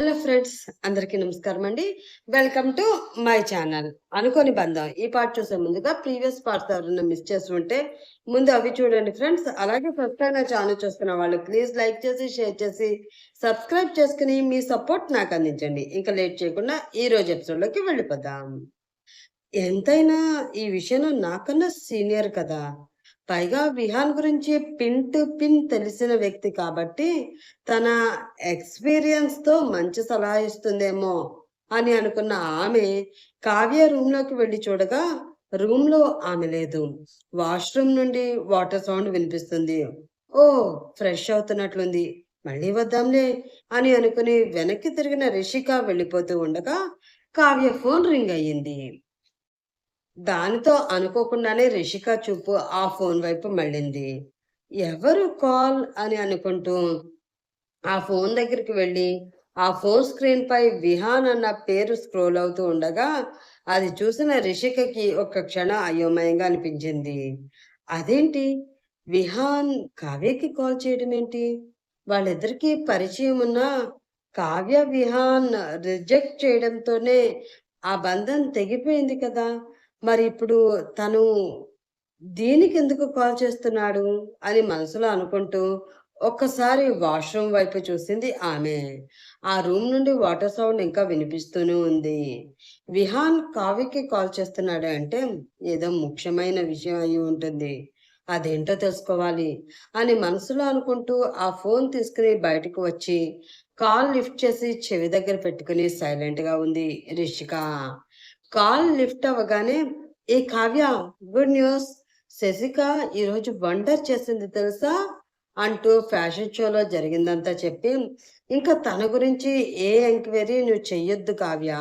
Hello friends అందరికీ నమస్కారం అండి. వెల్కమ్ టు మై ఛానల్ అనుకోని బంధం. ఈ పార్ట్ చూసే ముందుగా ప్రీవియస్ పార్ట్స్ ఎవరైనా మిస్ చేసి ఉంటే ముందు అవి చూడండి ఫ్రెండ్స్. అలాగే ఫస్ట్ టైం నా ఛానల్ చూస్తున్న వాళ్ళు ప్లీజ్ లైక్ చేసి షేర్ చేసి సబ్స్క్రైబ్ చేసుకుని మీ సపోర్ట్ నాకు అందించండి. ఇంకా లేట్ చేయకుండా ఈ రోజు ఎపిసోడ్లోకి వెళ్ళిపోదాం. ఎంతైనా ఈ విషయంలో నాకన్నా సీనియర్ కదా. పైగా విహాన్ గురించి పిన్ టు పిన్ తెలిసిన వ్యక్తి కాబట్టి తన ఎక్స్పీరియన్స్తో మంచి సలహా ఇస్తుందేమో అని అనుకున్న ఆమె కావ్య రూమ్లోకి చూడగా రూమ్లో ఆమె లేదు. వాష్రూమ్ నుండి వాటర్ సౌండ్ వినిపిస్తుంది. ఓ ఫ్రెష్ అవుతున్నట్లుంది. మళ్ళీ వద్దాంలే అని అనుకుని వెనక్కి తిరిగిన రిషిక వెళ్ళిపోతూ ఉండగా కావ్య ఫోన్ రింగ్ అయ్యింది. దానితో అనుకోకుండానే రిషిక చూపు ఆ ఫోన్ వైపు మళ్ళింది. ఎవరు కాల్ అని అనుకుంటూ ఆ ఫోన్ దగ్గరికి వెళ్ళి ఆ ఫోన్ స్క్రీన్ పై విహాన్ అన్న పేరు స్క్రోల్ అవుతూ ఉండగా అది చూసిన రిషికకి ఒక క్షణం అయోమయంగా అనిపించింది. అదేంటి? విహాన్ కావ్యకి కాల్ చేయడం ఏంటి? వాళ్ళిద్దరికీ పరిచయం ఉన్న కావ్య విహాన్ రిజెక్ట్ చేయడంతోనే ఆ బంధం తెగిపోయింది కదా. మరి ఇప్పుడు తను దీనికి ఎందుకు కాల్ చేస్తున్నాడు అని మనసులో అనుకుంటూ ఒక్కసారి వాష్రూమ్ వైపు చూసింది ఆమె. ఆ రూమ్ నుండి వాటర్ సౌండ్ ఇంకా వినిపిస్తూనే ఉంది. విహాన్ కావ్యకి కాల్ చేస్తున్నాడు అంటే ఏదో ముఖ్యమైన విషయం అయి ఉంటుంది. అదేంటో తెలుసుకోవాలి అని మనసులో అనుకుంటూ ఆ ఫోన్ తీసుకుని బయటకు వచ్చి కాల్ లిఫ్ట్ చేసి చెవి దగ్గర పెట్టుకుని సైలెంట్గా ఉంది రిషిక. కాల్ లిఫ్ట్ అవ్వగానే ఏ కావ్య గుడ్ న్యూస్. శశిక ఈరోజు వండర్ చేసింది తెలుసా? అంటూ ఫ్యాషన్ షోలో జరిగిందంతా చెప్పి ఇంకా తన గురించి ఏ ఎంక్వైరీ నువ్వు చెయ్యొద్దు కావ్య.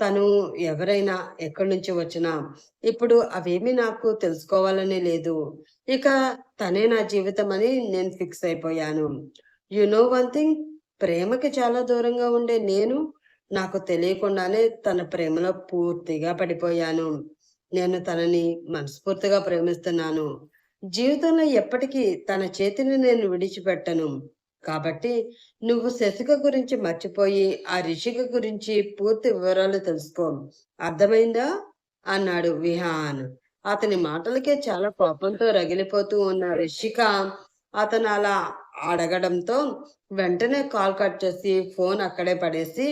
తను ఎవరైనా ఎక్కడి నుంచి వచ్చినా ఇప్పుడు అవేమి నాకు తెలుసుకోవాలని లేదు. ఇక తనే నా జీవితం అని నేను ఫిక్స్ అయిపోయాను. యు నో వన్ థింగ్ ప్రేమకి చాలా దూరంగా ఉండే నేను నాకు తెలియకుండానే తన ప్రేమలో పూర్తిగా పడిపోయాను. నేను తనని మనస్ఫూర్తిగా ప్రేమిస్తున్నాను. జీవితంలో ఎప్పటికీ తన చేతిని నేను విడిచిపెట్టను. కాబట్టి నువ్వు శశిక గురించి మర్చిపోయి ఆ రిషిక గురించి పూర్తి వివరాలు తెలుసుకో. అర్థమైందా? అన్నాడు విహాన్. అతని మాటలకే చాలా కోపంతో రగిలిపోతూ ఉన్న రిషిక అతను అలా అడగడంతో వెంటనే కాల్ కట్ చేసి ఫోన్ అక్కడే పడేసి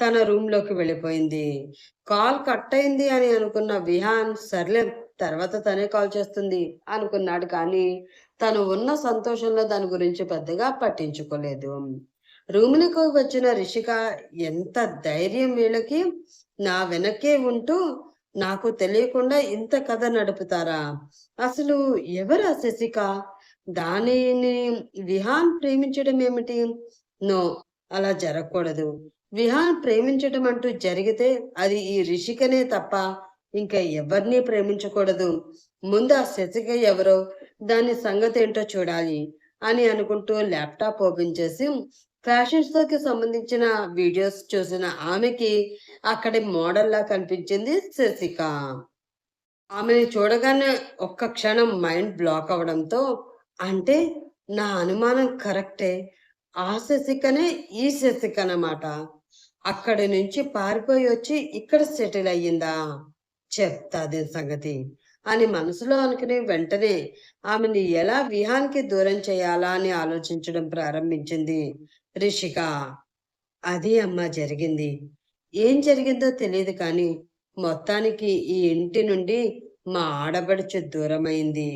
తన రూమ్లోకి వెళ్ళిపోయింది. కాల్ కట్ అయింది అని అనుకున్న విహాన్ సర్లే తర్వాత తనే కాల్ చేస్తుంది అనుకున్నాడు కానీ తను ఉన్న సంతోషంలో దాని గురించి పెద్దగా పట్టించుకోలేదు. రూములకు వచ్చిన రిషిక ఎంత ధైర్యం వీళ్ళకి? నా వెనకే ఉంటూ నాకు తెలియకుండా ఇంత కథ నడుపుతారా? అసలు ఎవరు ఆ శశిక? దానిని విహాన్ ప్రేమించడం ఏమిటి? నో అలా జరగకూడదు. విహాన్ ప్రేమించడం అంటూ జరిగితే అది ఈ రిషికనే తప్ప ఇంకా ఎవరిని ప్రేమించకూడదు. ముందు ఆ శశిక ఎవరో దాని సంగతి ఏంటో చూడాలి అని అనుకుంటూ ల్యాప్టాప్ ఓపెన్ చేసి ఫ్యాషన్ షోకి సంబంధించిన వీడియోస్ చూసిన ఆమెకి అక్కడి మోడల్లా కనిపించింది శశిక. ఆమెని చూడగానే ఒక్క క్షణం మైండ్ బ్లాక్ అవడంతో అంటే నా అనుమానం కరెక్టే ఆ శశికనే ఈ శశిక అన్నమాట అక్కడి నుంచి పారిపోయి వచ్చి ఇక్కడ సెటిల్ అయ్యిందా? చెప్తా దీని సంగతి. అని మనసులో అనుకుని వెంటనే ఆమెని ఎలా విహానికి దూరం చేయాలా అని ఆలోచించడం ప్రారంభించింది రిషిక. అది అమ్మ జరిగింది. ఏం జరిగిందో తెలియదు కానీ మొత్తానికి ఈ ఇంటి నుండి మా ఆడబడుచు దూరమైంది.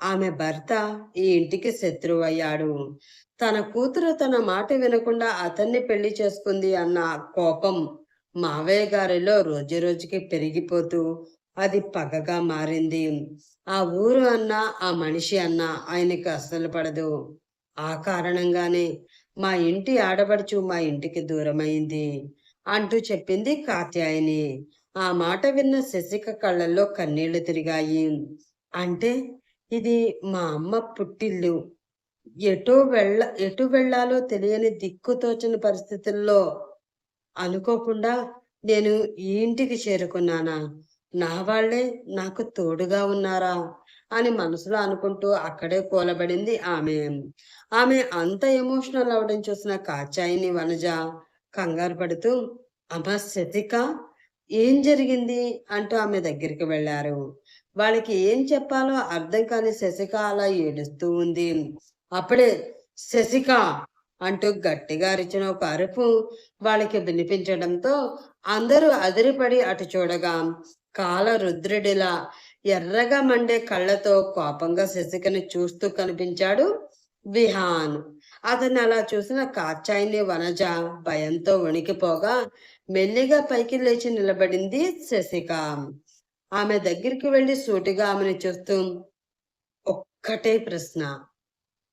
ఆమె భర్త ఈ ఇంటికి శత్రువు అయ్యాడు తన కూతురు తన మాట వినకుండా అతన్ని పెళ్ళి చేసుకుంది అన్న కోపం మావయ్య గారిలో రోజు రోజుకి పెరిగిపోతూ అది పగగా మారింది. ఆ ఊరు అన్నా ఆ మనిషి అన్నా ఆయనకి అస్సలు పడదు. ఆ కారణంగానే మా ఇంటి ఆడబడుచు మా ఇంటికి దూరమైంది అంటూ చెప్పింది కాత్యాయని. ఆ మాట విన్న శశిక కళ్ళల్లో కన్నీళ్ళు తిరిగాయి. అంటే ఇది మా అమ్మ పుట్టిల్లు. ఎటు వెళ్ళ ఎటు వెళ్ళాలో తెలియని దిక్కుతోచని పరిస్థితుల్లో అనుకోకుండా నేను ఈ ఇంటికి చేరుకున్నానా? నా వాళ్ళే నాకు తోడుగా ఉన్నారా? అని మనసులో అనుకుంటూ అక్కడే కూలబడింది ఆమె. ఆమె అంత ఎమోషనల్ అవడం చూసిన కాచాయిని వనజ కంగారు పడుతూ అమ్మ శతిక ఏం జరిగింది? అంటూ ఆమె దగ్గరికి వెళ్ళారు. వాళ్ళకి ఏం చెప్పాలో అర్థం కాని శశిక అలా ఏడుస్తూ ఉంది. అప్పుడే శశిక అంటూ గట్టిగా అరిచిన ఒక అరుపు వాళ్ళకి వినిపించడంతో అందరూ అదిరిపడి అటు చూడగా కాల రుద్రుడిలా ఎర్రగా మండే కళ్ళతో కోపంగా శశికని చూస్తూ కనిపించాడు విహాన్. అతన్ని అలా చూసిన కాచాయిని వనజ భయంతో వణికిపోగా మెల్లిగా పైకి లేచి నిలబడింది శశిక. ఆమె దగ్గరికి వెళ్ళి సూటిగా ఆమెను చూస్తూ ఒక్కటే ప్రశ్న.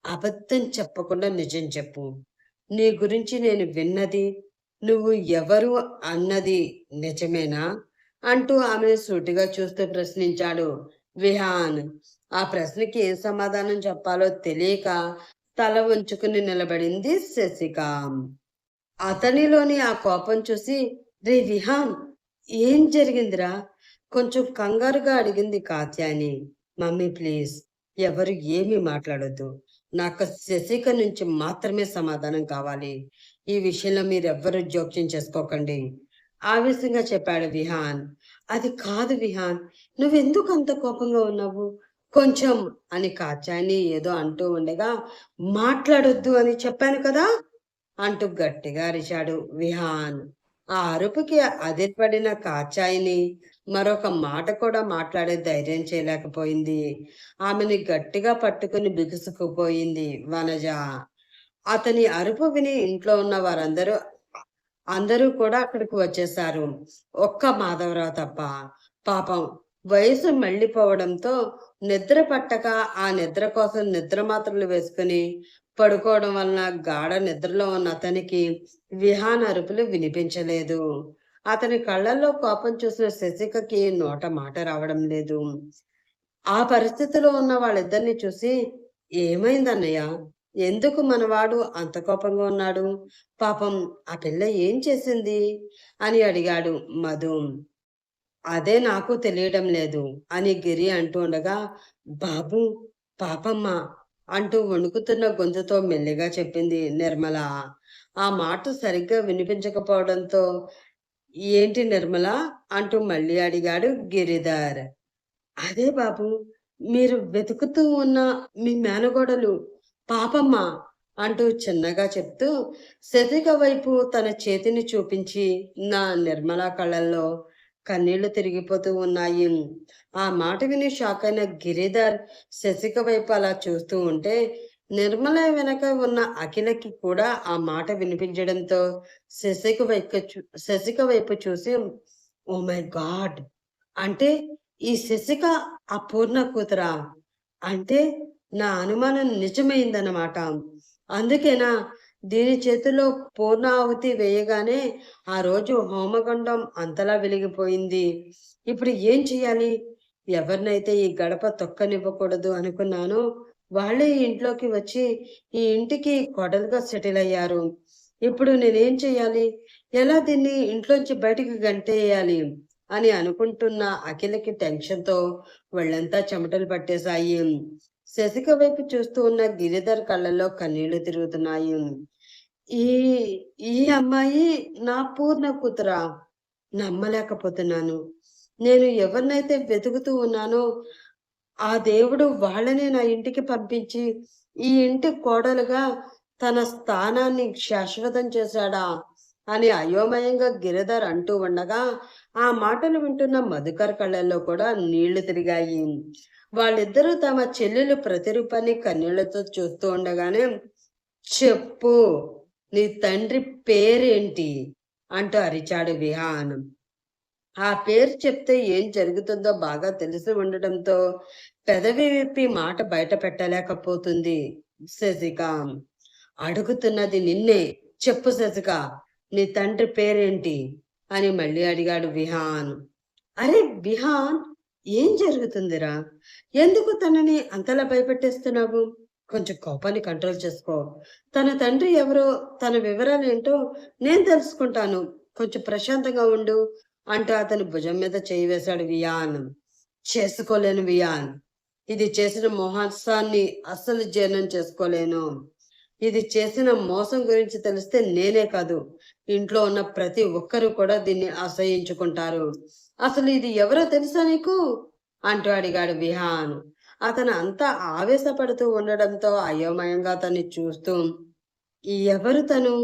అబద్ధం చెప్పకుండా నిజం చెప్పు. నీ గురించి నేను విన్నది నువ్వు ఎవరు అన్నది నిజమేనా? అంటూ ఆమెను సూటిగా చూస్తూ ప్రశ్నించాడు విహాన్. ఆ ప్రశ్నకి ఏం సమాధానం చెప్పాలో తెలియక తల ఉంచుకుని నిలబడింది శశిక. అతనిలోని ఆ కోపం చూసి రే విహాన్ ఏం జరిగిందిరా? కొంచెం కంగారుగా అడిగింది కాత్యాని మమ్మీ ప్లీజ్. ఎవరు ఏమీ మాట్లాడొద్దు. నాకు శశిక నుంచి మాత్రమే సమాధానం కావాలి. ఈ విషయంలో మీరు ఎవ్వరు జోక్యం చేసుకోకండి. ఆవేశంగా చెప్పాడు విహాన్. అది కాదు విహాన్. నువ్వెందుకు అంత కోపంగా ఉన్నావు? కొంచెం అని కాచాని ఏదో అంటూ ఉండగా మాట్లాడొద్దు అని చెప్పాను కదా అంటూ గట్టిగా అరిచాడు విహాన్. ఆ అరుపుకి అదిరిపడిన కాచాయిని మరొక మాట కూడా మాట్లాడే ధైర్యం చేయలేకపోయింది. ఆమెని గట్టిగా పట్టుకుని బిగుసుకుపోయింది వనజ. అతని అరుపు విని ఇంట్లో ఉన్న వారందరూ అందరూ కూడా అక్కడికి వచ్చేసారు ఒక్క మాధవరావు తప్ప. పాపం వయసు మళ్ళీపోవడంతో నిద్ర పట్టక ఆ నిద్ర కోసం నిద్ర మాత్రలు వేసుకుని పడుకోవడం వలన గాఢ నిద్రలో ఉన్న అతనికి విహాన్ అరుపులు వినిపించలేదు. అతని కళ్ళల్లో కోపం చూసిన శశికకి నోట మాట రావడం లేదు. ఆ పరిస్థితిలో ఉన్న వాళ్ళిద్దరిని చూసి ఏమైందన్నయ్య? ఎందుకు మనవాడు అంత కోపంగా ఉన్నాడు? పాపం ఆ పిల్ల ఏం చేసింది? అని అడిగాడు మధు. అదే నాకు తెలియడం లేదు అని గిరి అంటూ ఉండగా బాబు పాపమ్మ అంటూ వణుకుతున్న గొంతుతో మెల్లిగా చెప్పింది నిర్మల. ఆ మాట సరిగ్గా వినిపించకపోవడంతో ఏంటి నిర్మల? అంటూ మళ్ళీ అడిగాడు గిరిధర్. అదే బాబు మీరు వెతుకుతూ ఉన్న మీ మేనగోడలు పాపమ్మ అంటూ చిన్నగా చెప్తూ శతిక వైపు తన చేతిని చూపించి నా నిర్మల కళ్ళల్లో కన్నీళ్ళు తిరిగిపోతూ ఉన్నాయి. ఆ మాట విని షాక్ అయిన గిరిధర్ శశిక వైపు అలా చూస్తూ ఉంటే నిర్మల వెనక ఉన్న అఖిలకి కూడా ఆ మాట వినిపించడంతో శశిక వైపు శశిక వైపు చూసి ఓ మై గాడ్! అంటే ఈ శశిక అపూర్ణ కూతురా? అంటే నా అనుమానం నిజమైందన్నమాట. అందుకేనా దీని చేతిలో పూర్ణాహుతి వేయగానే ఆ రోజు హోమగుండం అంతలా వెలిగిపోయింది. ఇప్పుడు ఏం చెయ్యాలి? ఎవరినైతే ఈ గడప తొక్కనివ్వకూడదు అనుకున్నానో వాళ్ళే ఇంట్లోకి వచ్చి ఈ ఇంటికి కొడలుగా సెటిల్ అయ్యారు. ఇప్పుడు నేనేం చెయ్యాలి? ఎలా దీన్ని ఇంట్లోంచి బయటికి గంటేయాలి? అని అనుకుంటున్న అఖిలకి టెన్షన్తో వాళ్ళంతా చెమటలు పట్టేశాయి. శశిక వైపు చూస్తూ ఉన్న గిరిధర్ కళ్ళల్లో కన్నీళ్ళు తిరుగుతున్నాయి. ఈ ఈ అమ్మాయి నా పూర్ణ కూతురా. నమ్మలేకపోతున్నాను. నేను ఎవరినైతే వెతుకుతూ ఉన్నానో ఆ దేవుడు వాళ్ళనే నా ఇంటికి పంపించి ఈ ఇంటి కోడలుగా తన స్థానాన్ని శాశ్వతం చేశాడా అని అయోమయంగా గిరిధర్ అంటూ ఉండగా ఆ మాటలు వింటున్న మధుకర్ కళ్ళల్లో కూడా నీళ్ళు తిరిగాయి. వాళ్ళిద్దరూ తమ చెల్లెలు ప్రతిరూపాన్ని కన్నీళ్ళతో చూస్తూ ఉండగానే చెప్పు. నీ తండ్రి పేరేంటి? అంటూ అరిచాడు విహానం. ఆ పేరు చెప్తే ఏం జరుగుతుందో బాగా తెలిసి ఉండడంతో పెదవి విప్పి మాట బయట పెట్టలేకపోతుంది శశిక. అడుగుతున్నది నిన్నే. చెప్పు శశిక నీ తండ్రి పేరేంటి? అని మళ్ళీ అడిగాడు విహాన్. అరే విహాన్ ఏం జరుగుతుందిరా? ఎందుకు తనని అంతలా భయపెట్టేస్తున్నావు? కొంచెం కోపాన్ని కంట్రోల్ చేసుకో. తన తండ్రి ఎవరో తన వివరాలు ఏంటో నేను తెలుసుకుంటాను. కొంచెం ప్రశాంతంగా ఉండు అంటూ అతని భుజం మీద చేయి వేశాడు వియాన్. చేసుకోలేను వియాన్. ఇది చేసిన మోహాసాన్ని అస్సలు జీర్ణం చేసుకోలేను. ఇది చేసిన మోసం గురించి తెలిస్తే నేనే కాదు. ఇంట్లో ఉన్న ప్రతి ఒక్కరూ కూడా దీన్ని అసహించుకుంటారు. అసలు ఇది ఎవరో తెలుసా నీకు? అంటూ అడిగాడు విహాన్ అతను అంతా ఆవేశపడుతూ ఉండడంతో అయోమయంగా అతన్ని చూస్తూ ఎవరు తను?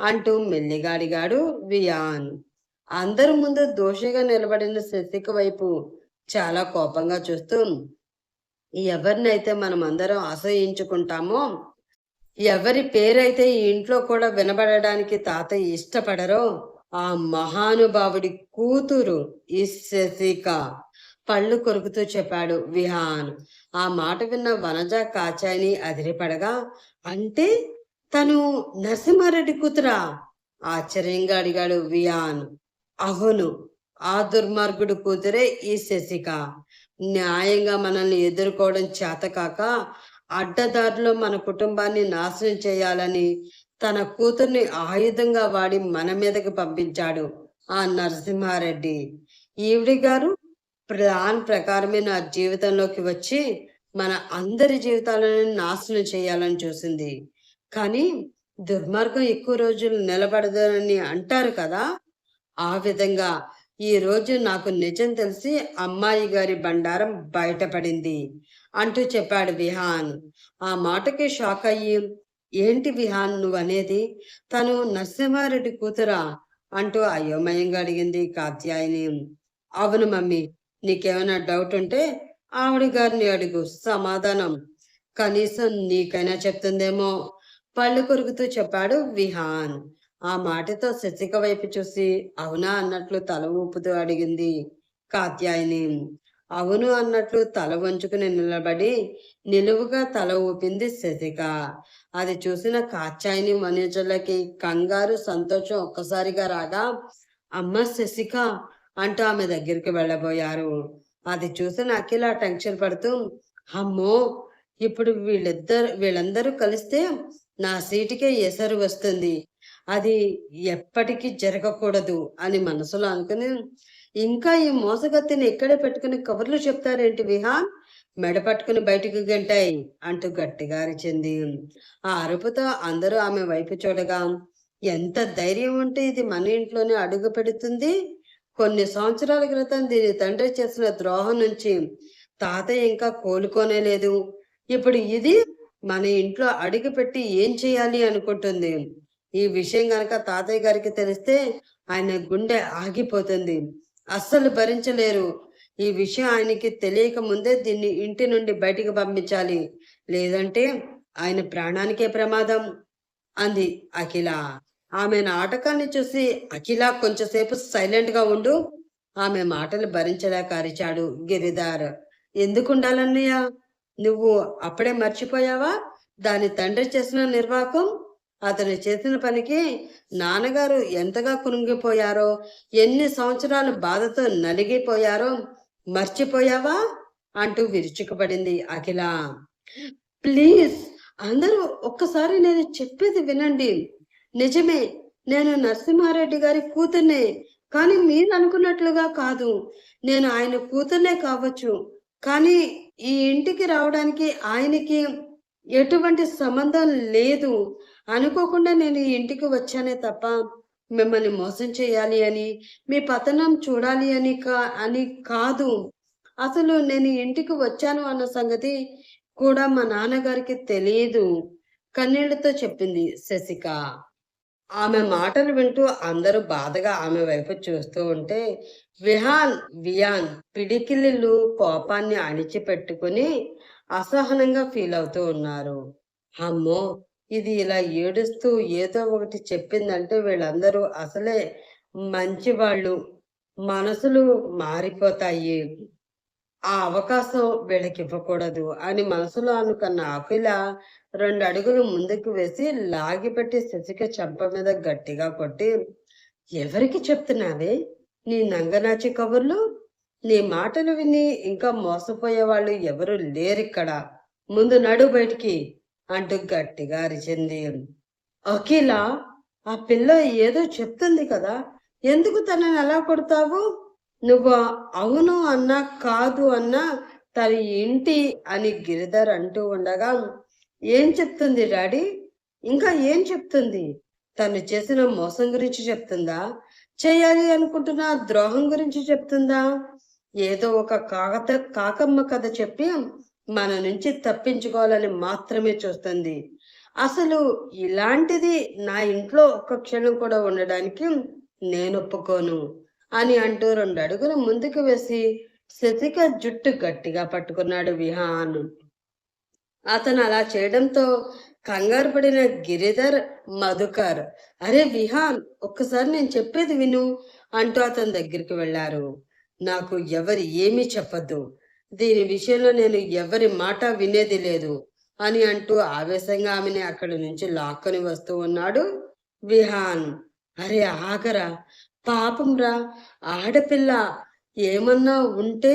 అంటూ మెల్లిగా అడిగాడు వియాన్. అందరి ముందు దోషిగా నిలబడిన శశిక వైపు చాలా కోపంగా చూస్తూ ఎవరినైతే మనం అందరం ఆశ్రయించుకుంటామో ఎవరి పేరైతే ఈ ఇంట్లో కూడా వినబడడానికి తాతయ్య ఇష్టపడరో ఆ మహానుభావుడి కూతురు ఈ శశిక పళ్ళు కొరుకుతూ చెప్పాడు విహాన్. ఆ మాట విన్న వనజ కాచాయిని అదిరిపడగా అంటే తను నరసింహారెడ్డి కూతురా? ఆశ్చర్యంగా అడిగాడు వియాన్. అవును ఆ దుర్మార్గుడు కూతురే ఈ శశిక. న్యాయంగా మనల్ని ఎదుర్కోవడం చేతకాక అడ్డదారిలో మన కుటుంబాన్ని నాశనం చేయాలని తన కూతుర్ని ఆయుధంగా వాడి మన మీదకి పంపించాడు ఆ నరసింహారెడ్డి. ఈవిడి గారు ప్లాన్ ప్రకారమే నా జీవితంలోకి వచ్చి మన అందరి జీవితాలను నాశనం చేయాలని చూసింది. కానీ దుర్మార్గం ఎక్కువ రోజులు నిలబడదని అంటారు కదా? ఆ విధంగా ఈ రోజు నాకు నిజం తెలిసి అమ్మాయి గారి బండారం బయటపడింది అంటూ చెప్పాడు విహాన్. ఆ మాటకి షాక్ అయ్యి ఏంటి విహాన్ నువ్వు అనేది తను నరసింహారెడ్డి కూతురా? అంటూ అయోమయంగా అడిగింది కాత్యాయని. అవును మమ్మీ నీకేమైనా డౌట్ ఉంటే ఆవిడ గారిని అడుగు. సమాధానం. కనీసం నీకైనా చెప్తుందేమో. పళ్ళు కొరుకుతూ చెప్పాడు విహాన్. ఆ మాటతో శశిక వైపు చూసి అవునా అన్నట్లు తల ఊపుతూ అడిగింది కాత్యాయని. అవును అన్నట్లు తల వంచుకుని నిలబడి నిలువుగా తల ఊపింది శశిక. అది చూసిన కాత్యాయని మనుషులకి కంగారు సంతోషం ఒక్కసారిగా రాగా అమ్మ శశిక అంటూ ఆమె దగ్గరికి వెళ్ళబోయారు. అది చూసిన అఖిల టెన్షన్ పడుతూ అమ్మో! ఇప్పుడు వీళ్ళిద్దరు వీళ్ళందరూ కలిస్తే నా సీటుకే ఎసరు వస్తుంది. అది ఎప్పటికీ జరగకూడదు అని మనసులో అనుకుని ఇంకా ఈ మోసగత్తిని ఎక్కడే పెట్టుకుని కబుర్లు చెప్తారేంటి విహాన్ మెడ పట్టుకుని బయటకు గంటాయి అంటూ గట్టిగా అరిచింది. ఆ అరుపుతో అందరూ ఆమె వైపు చూడగా ఎంత ధైర్యం ఉంటే ఇది మన ఇంట్లోనే అడుగు పెడుతుంది? కొన్ని సంవత్సరాల క్రితం దీని తండ్రి చేసిన ద్రోహం నుంచి తాతయ్య ఇంకా కోలుకోనే లేదు. ఇప్పుడు ఇది మన ఇంట్లో అడుగు పెట్టి ఏం చేయాలి అనుకుంటుంది. ఈ విషయం గనక తాతయ్య గారికి తెలిస్తే ఆయన గుండె ఆగిపోతుంది. అస్సలు భరించలేరు. ఈ విషయం ఆయనకి తెలియక ముందే దీన్ని ఇంటి నుండి బయటికి పంపించాలి. లేదంటే ఆయన ప్రాణానికే ప్రమాదం. అంది అఖిల. ఆమె నాటకాన్ని చూసి అఖిల కొంచెంసేపు సైలెంట్గా ఉండు. ఆమె మాటలు భరించలేక అరిచాడు గిరిదార్ ఎందుకుండాలన్నయ్య నువ్వు అప్పుడే మర్చిపోయావా? దాని తండ్రి చేసిన నిర్వాహకం అతను చేసిన పనికి నాన్నగారు ఎంతగా కురుంగిపోయారో ఎన్ని సంవత్సరాలు బాధతో నలిగిపోయారో మర్చిపోయావా? అంటూ విరుచుకుపడింది అఖిల. ప్లీజ్ అందరూ ఒక్కసారి నేను చెప్పేది వినండి. నిజమే నేను నరసింహారెడ్డి గారి కూతుర్నే కానీ మీరు అనుకున్నట్లుగా కాదు. నేను ఆయన కూతుర్నే కావచ్చు కానీ ఈ ఇంటికి రావడానికి ఆయనకి ఎటువంటి సంబంధం లేదు. అనుకోకుండా నేను ఈ ఇంటికి వచ్చానే తప్ప మిమ్మల్ని మోసం చేయాలి అని మీ పతనం చూడాలి అని కా అని కాదు. అసలు నేను ఇంటికి వచ్చాను అన్న సంగతి కూడా మా నాన్నగారికి తెలియదు. కన్నీళ్ళతో చెప్పింది శశిక. ఆమె మాటలు వింటూ అందరూ బాధగా ఆమె వైపు చూస్తూ ఉంటే విహాన్ వియాన్ పిడికిలిలు కోపాన్ని అణిచిపెట్టుకుని అసహనంగా ఫీల్ అవుతూ ఉన్నారు. అమ్మో! ఇది ఇలా ఏడుస్తూ ఏదో ఒకటి చెప్పిందంటే వీళ్ళందరూ అసలే మంచి వాళ్ళు మనసులు మారిపోతాయి. ఆ అవకాశం వీళ్ళకివ్వకూడదు అని మనసులో అనుకున్న అఖిల రెండు అడుగులు ముందుకు వేసి లాగిపెట్టి శశిక చెంప మీద గట్టిగా కొట్టి ఎవరికి చెప్తున్నావే? నీ నంగనాచి కబుర్లు? నీ మాటలు విని ఇంకా మోసపోయే వాళ్ళు ఎవరు లేరిక్కడ? ముందు నడు బయటికి అంటూ గట్టిగా అరిచింది. అఖిల ఆ పిల్ల ఏదో చెప్తుంది కదా? ఎందుకు తనని ఎలా కొడతావు? నువ్వు అవును అన్నా కాదు అన్నా తన ఇంటి అని గిరిధర్ అంటూ ఉండగా ఏం చెప్తుంది డాడీ? ఇంకా ఏం చెప్తుంది? తను చేసిన మోసం గురించి చెప్తుందా? చేయాలి అనుకుంటున్న ద్రోహం గురించి చెప్తుందా? ఏదో ఒక కాకత కాకమ్మ కథ చెప్పి మన నుంచి తప్పించుకోవాలని మాత్రమే చూస్తుంది. అసలు ఇలాంటిది నా ఇంట్లో ఒక్క క్షణం కూడా ఉండడానికి నేను ఒప్పుకోను. అని అంటూ రెండు అడుగులు ముందుకు వేసి శశిక జుట్టు గట్టిగా పట్టుకున్నాడు విహాన్. అతను అలా చేయడంతో కంగారు పడిన గిరిధర్ మధుకర్ అరే విహాన్ ఒక్కసారి నేను చెప్పేది విను అంటూ అతని దగ్గరికి వెళ్ళారు. నాకు ఎవరి ఏమీ చెప్పద్దు. దీని విషయంలో నేను ఎవరి మాట వినేది లేదు అని అంటూ ఆవేశంగా ఆమెని అక్కడి నుంచి లాక్కొని వస్తూ ఉన్నాడు విహాన్. అరే ఆగరా పాపంరా ఆడపిల్ల ఏమన్నా ఉంటే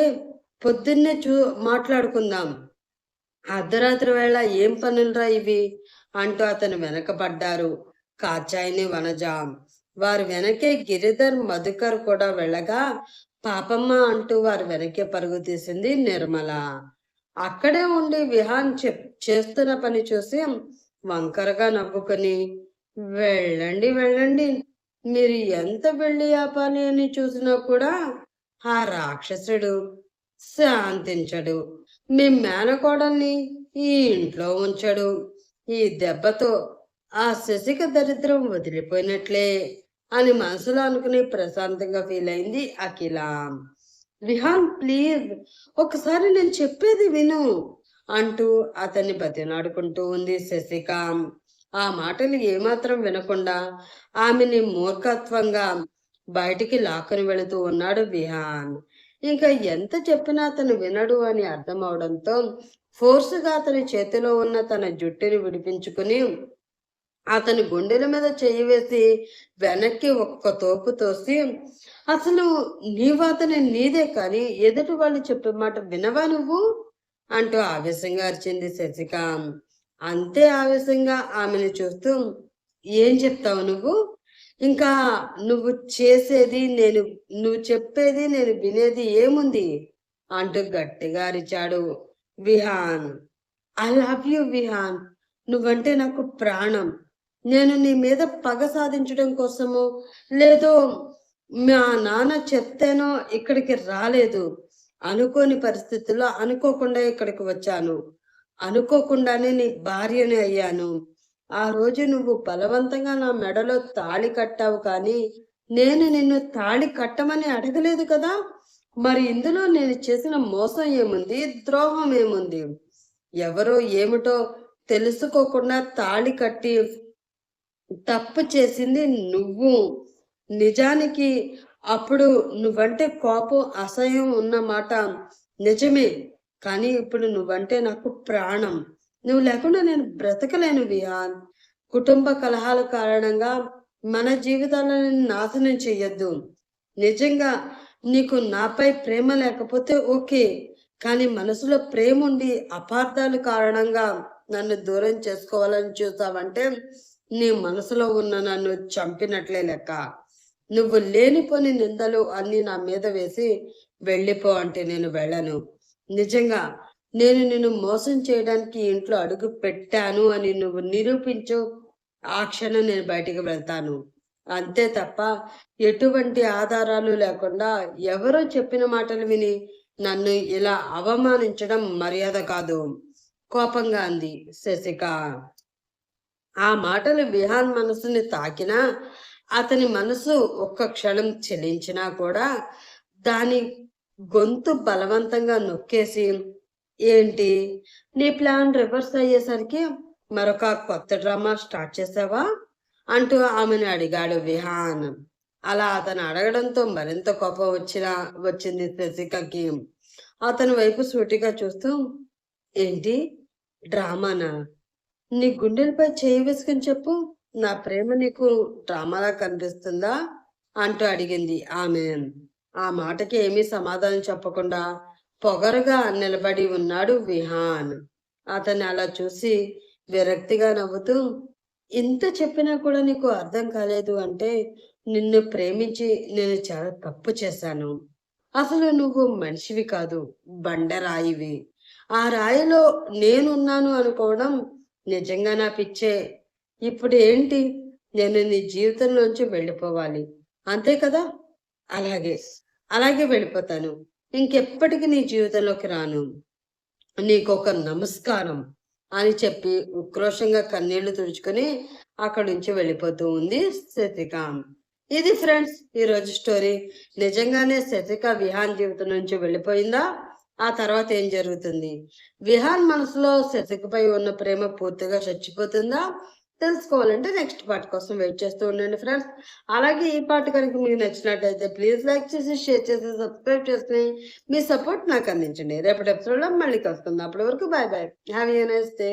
పొద్దున్నే చూ మాట్లాడుకుందాం. అర్ధరాత్రి వేళ ఏం పనులరా ఇవి? అంటూ అతను వెనకబడ్డారు. కాచాయిని వనజాం. వారు వెనకే గిరిధర్ మధుకర్ కూడా వెళ్ళగా పాపమ్మ అంటూ వారు వెనకే పరుగు తీసింది నిర్మల. అక్కడే ఉండి విహాన్ చెప్ చేస్తున్న పని చూసి వంకరగా నవ్వుకొని వెళ్ళండి వెళ్ళండి. మీరు ఎంత వెళ్ళి ఆపాలి అని చూసినా కూడా ఆ రాక్షసుడు శాంతించడు. మీ మేనకోడల్ని ఈ ఇంట్లో ఉంచడు. ఈ దెబ్బతో ఆ శశిక దరిద్రం వదిలిపోయినట్లే అని మనసులో అనుకుని ప్రశాంతంగా ఫీల్ అయింది అఖిల. విహాన్ ప్లీజ్ ఒకసారి నేను చెప్పేది విను అంటూ అతన్ని బతినాడుకుంటూ ఉంది శశిక. ఆ మాటలు ఏమాత్రం వినకుండా ఆమెని మూర్ఖత్వంగా బయటికి లాక్కుని వెళుతూ ఉన్నాడు విహాన్. ఇంకా ఎంత చెప్పినా అతను వినడు అని అర్థం అవడంతో అతని చేతిలో ఉన్న తన జుట్టుని విడిపించుకుని అతని గుండెల మీద చెయ్యి వేసి వెనక్కి ఒక్క తోపు తోసి అసలు నీవు అతని నీదే కానీ ఎదుటి వాళ్ళు చెప్పే మాట వినవా నువ్వు? అంటూ ఆవేశంగా అరిచింది శశిక అంతే ఆవేశంగా ఆమెను చూస్తూ ఏం చెప్తావు నువ్వు? ఇంకా నువ్వు చేసేది నేను నువ్వు చెప్పేది నేను వినేది ఏముంది? అంటూ గట్టిగా అరిచాడు Vihaan. I love you Vihaan. నువ్వంటే నాకు ప్రాణం. నేను నీ మీద పగ సాధించడం కోసము లేదో మా నాన్న చెప్తేనో ఇక్కడికి రాలేదు. అనుకోని పరిస్థితుల్లో అనుకోకుండా ఇక్కడికి వచ్చాను. అనుకోకుండానే నీ భార్యని అయ్యాను. ఆ రోజు నువ్వు బలవంతంగా నా మెడలో తాళి కట్టావు కానీ నేను నిన్ను తాళి కట్టమని అడగలేదు కదా? మరి ఇందులో నేను చేసిన మోసం ఏముంది? ద్రోహం ఏముంది? ఎవరో ఏమిటో తెలుసుకోకుండా తాళి కట్టి తప్పు చేసింది నువ్వు. నిజానికి అప్పుడు నువ్వంటే కోపం అసహ్యం ఉన్న మాట నిజమే. కానీ ఇప్పుడు నువ్వంటే నాకు ప్రాణం. నువ్వు లేకుండా నేను బ్రతకలేను విహాన్ కుటుంబ కలహాల కారణంగా మన జీవితాలను నాశనం చెయ్యొద్దు. నిజంగా నీకు నాపై ప్రేమ లేకపోతే ఓకే కానీ మనసులో ప్రేమ ఉండి అపార్థాలు కారణంగా నన్ను దూరం చేసుకోవాలని చూసావంటే నీ మనసులో ఉన్న నన్ను చంపినట్లే లెక్క. నువ్వు లేనిపోని నిందలు అన్ని నా మీద వేసి వెళ్ళిపో అంటే నేను వెళ్ళను. నిజంగా నేను నిన్ను మోసం చేయడానికి ఇంట్లో అడుగు పెట్టాను అని నువ్వు నిరూపించు. ఆ క్షణం నేను బయటికి వెళ్తాను. అంతే తప్ప ఎటువంటి ఆధారాలు లేకుండా ఎవరో చెప్పిన మాటలు విని నన్ను ఇలా అవమానించడం మర్యాద కాదు. కోపంగా అంది శశిక. ఆ మాటలు విహాన్ మనసుని తాకినా అతని మనసు ఒక్క క్షణం చెలించినా కూడా దాని గొంతు బలవంతంగా నొక్కేసి ఏంటి? నీ ప్లాన్ రివర్స్ అయ్యేసరికి మరొక కొత్త డ్రామా స్టార్ట్ చేసావా? అంటూ ఆమెను అడిగాడు విహాన్. అలా అతను అడగడంతో మరింత కోపం వచ్చిన వచ్చింది శశికకి. అతని వైపు సూటిగా చూస్తూ ఏంటి? డ్రామానా? నీ గుండెలపై చేయి వేసుకుని చెప్పు. నా ప్రేమ నీకు డ్రామాలా కనిపిస్తుందా? అంటూ అడిగింది ఆమె. ఆ మాటకి ఏమీ సమాధానం చెప్పకుండా పొగరుగా నిలబడి ఉన్నాడు విహాన్. అతన్ని అలా చూసి విరక్తిగా నవ్వుతూ ఇంత చెప్పినా కూడా నీకు అర్థం కాలేదు అంటే నిన్ను ప్రేమించి నేను చాలా తప్పు చేశాను. అసలు నువ్వు మనిషివి కాదు బండరాయివి. ఆ రాయిలో నేనున్నాను అనుకోవడం నిజంగా నా పిచ్చే. ఇప్పుడు ఏంటి? నేను నీ జీవితంలోంచి వెళ్ళిపోవాలి. అంతే కదా? అలాగే. అలాగే వెళ్ళిపోతాను. ఇంకెప్పటికీ నీ జీవితంలోకి రాను. నీకు ఒక నమస్కారం అని చెప్పి ఉక్రోషంగా కన్నీళ్ళు తుడుచుకొని అక్కడి నుంచి వెళ్ళిపోతూ ఉంది శతిక. ఇది ఫ్రెండ్స్ ఈ రోజు స్టోరీ. నిజంగానే శతిక విహాన్ జీవితం నుంచి వెళ్ళిపోయిందా? ఆ తర్వాత ఏం జరుగుతుంది? విహాన్ మనసులో శతికపై ఉన్న ప్రేమ పూర్తిగా చచ్చిపోతుందా? తెలుసుకోవాలంటే నెక్స్ట్ పార్ట్ కోసం వెయిట్ చేస్తూ ఉండండి ఫ్రెండ్స్ అలాగే ఈ పార్ట్ కనుక మీకు నచ్చినట్టయితే ప్లీజ్ లైక్ చేసి షేర్ చేసి సబ్స్క్రైబ్ చేసుకుని మీ సపోర్ట్ నాకు అందించండి. రేపటి ఎపిసోడ్లో మళ్ళీ కలుసుకుందాం. అప్పటి వరకు bye bye have a nice day